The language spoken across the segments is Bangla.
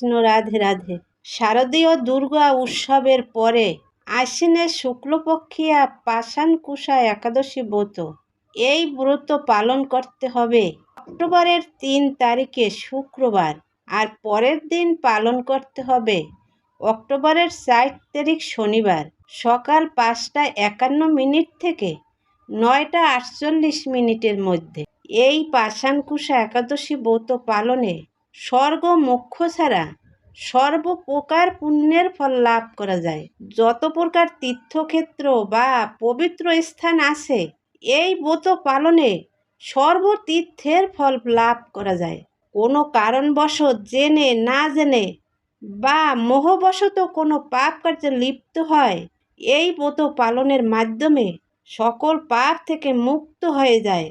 কৃষ্ণ রাধে রাধে। শারদীয় দুর্গা উৎসবের পরে আশ্বিনের শুক্লপক্ষিয়া পাষাণকুশা একাদশী ব্রত। এই ব্রত পালন করতে হবে অক্টোবরের তিন তারিখে শুক্রবার আর পরের দিন পালন করতে হবে অক্টোবরের চার তারিখ শনিবার সকাল পাঁচটা একান্ন মিনিট থেকে নয়টা আটচল্লিশ মিনিটের মধ্যে। এই পাষাণকুশা একাদশী ব্রত পালনে স্বর্গ মোক্ষ ছাড়া সর্বপ্রকার পুণ্যের ফল লাভ করা যায়। যত প্রকার তীর্থক্ষেত্র বা পবিত্র স্থান আছে, এই ব্রত পালনে সর্বতীর্থের ফল লাভ করা যায়। কোনো কারণবশত জেনে না জেনে বা মোহবশত কোনো পাপ কার্যে লিপ্ত হয়, এই ব্রত পালনের মাধ্যমে সকল পাপ থেকে মুক্ত হয়ে যায়।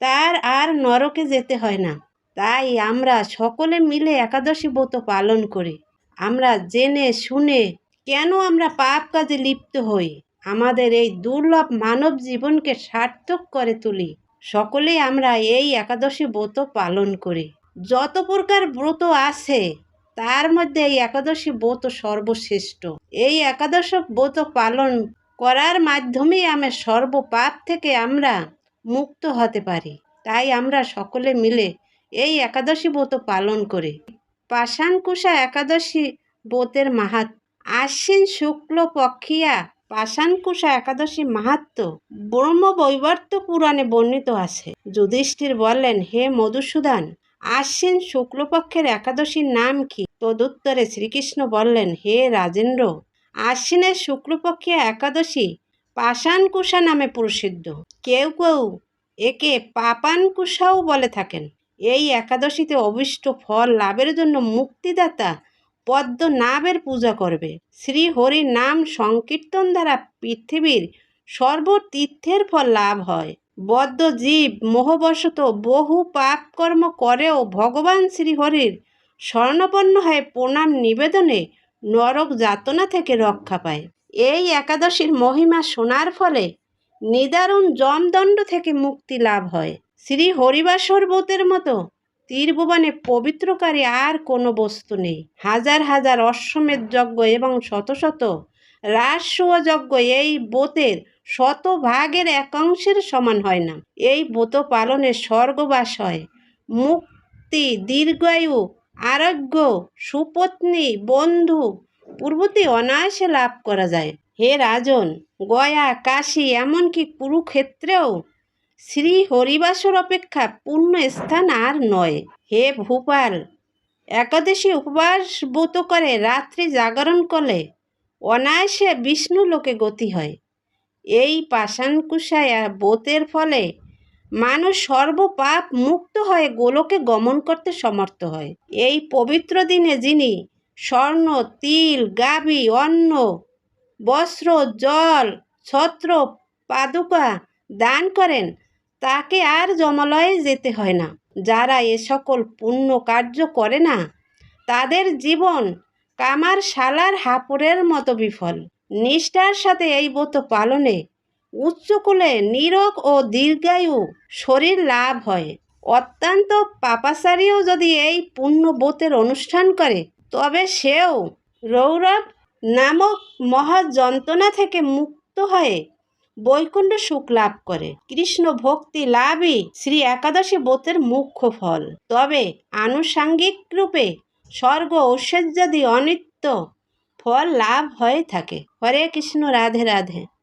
তার আর নরকে যেতে হয় না। তাই আমরা সকলে মিলে একাদশী ব্রত পালন করি। আমরা জেনে শুনে কেন আমরা পাপ কাজে লিপ্ত হই? আমাদের এই দুর্লভ মানব জীবনকে সার্থক করে তুলি। সকলেই আমরা এই একাদশী ব্রত পালন করি। যত প্রকার ব্রত আছে, তার মধ্যে এই একাদশী ব্রত সর্বশ্রেষ্ঠ। এই একাদশ ব্রত পালন করার মাধ্যমেই আমরা সর্বপাপ থেকে আমরা মুক্ত হতে পারি। তাই আমরা সকলে মিলে এই একাদশী ব্রত পালন করি। পাষাণকুশা একাদশী ব্রতের মাহাত আশ্বিন শুক্ল পক্ষিয়া পাষাণকুশা একাদশী মাহাত্ম ব্রহ্মবৈবর্ত পুরাণে বর্ণিত আছে। যুধিষ্ঠির বললেন, হে মধুসূদন, আশ্বিন শুক্লপক্ষের একাদশীর নাম কি? তদুত্তরে শ্রীকৃষ্ণ বললেন, হে রাজেন্দ্র, আশ্বিনের শুক্লপক্ষে একাদশী পাষাণকুশা নামে প্রসিদ্ধ। কেউ কেউ একে পাপানকুশাও বলে থাকেন। এই একাদশীতে অবিষ্ট ফল লাভের জন্য মুক্তিদাতা পদ্মনাভের পূজা করবে। শ্রী হরির নাম সংকীর্তন দ্বারা পৃথিবীর সর্বতীর্থের ফল লাভ হয়। বদ্ধ জীব মোহবশত বহু পাপকর্ম করেও ভগবান শ্রীহরির স্বর্ণপন্ন হয়ে প্রণাম নিবেদনে নরক যাতনা থেকে রক্ষা পায়। এই একাদশীর মহিমা শোনার ফলে নিদারুণ জমদণ্ড থেকে মুক্তি লাভ হয়। শ্রী হরিবাসর বোতের মতো তীরভুবনে পবিত্রকারী আর কোনো বস্তু নেই। হাজার হাজার অশ্বমেধ যজ্ঞ এবং শত শত রাজসূয় যজ্ঞ এই বোতের শত ভাগের একাংশের সমান হয় না। এই ব্রত পালনে স্বর্গবাস হয়। মুক্তি, দীর্ঘায়ু, আরোগ্য, সুপত্নী, বন্ধু পূর্বতি অনায়াসে লাভ করা যায়। হে রাজন, গয়া, কাশী এমনকি কুরুক্ষেত্রেও শ্রী হরিবাসর অপেক্ষা পূর্ণ স্থান আর নয়। হে ভূপাল, একাদশী উপবাস ব্রত করে রাত্রি জাগরণ করলে অনায়াসে বিষ্ণু লোকে গতি হয়। এই পাষাণকুশায় ব্রতের ফলে মানুষ সর্বপাপ মুক্ত হয়ে গোলকে গমন করতে সমর্থ হয়। এই পবিত্র দিনে যিনি স্বর্ণ, তিল গাভী অন্ন, বস্ত্র, জল, ছত্র, পাদুকা দান করেন তাকে আর জমালয়ে যেতে হয় না। যারা এ সকল পুণ্য কার্য করে না, তাদের জীবন কামার শালার হাপুরের মতো বিফল। নিষ্ঠার সাথে এই ব্রত পালনে উচ্চকূলে নিরোগ ও দীর্ঘায়ু শরীর লাভ হয়। অত্যন্ত পাপাচারীও যদি এই পুণ্য ব্রতের অনুষ্ঠান করে, তবে সেও রৌরব নামক মহা যন্ত্রণা থেকে মুক্ত হয়ে বৈকুণ্ঠ সুখ লাভ করে। কৃষ্ণ ভক্তি লাভই শ্রী একাদশী ব্রতের মুখ্য ফল। তবে আনুষাঙ্গিক রূপে স্বর্গ ঐশ্বর্যাদি অনিত্য, ফল লাভ হয়ে থাকে। হরে কৃষ্ণ, রাধে রাধে।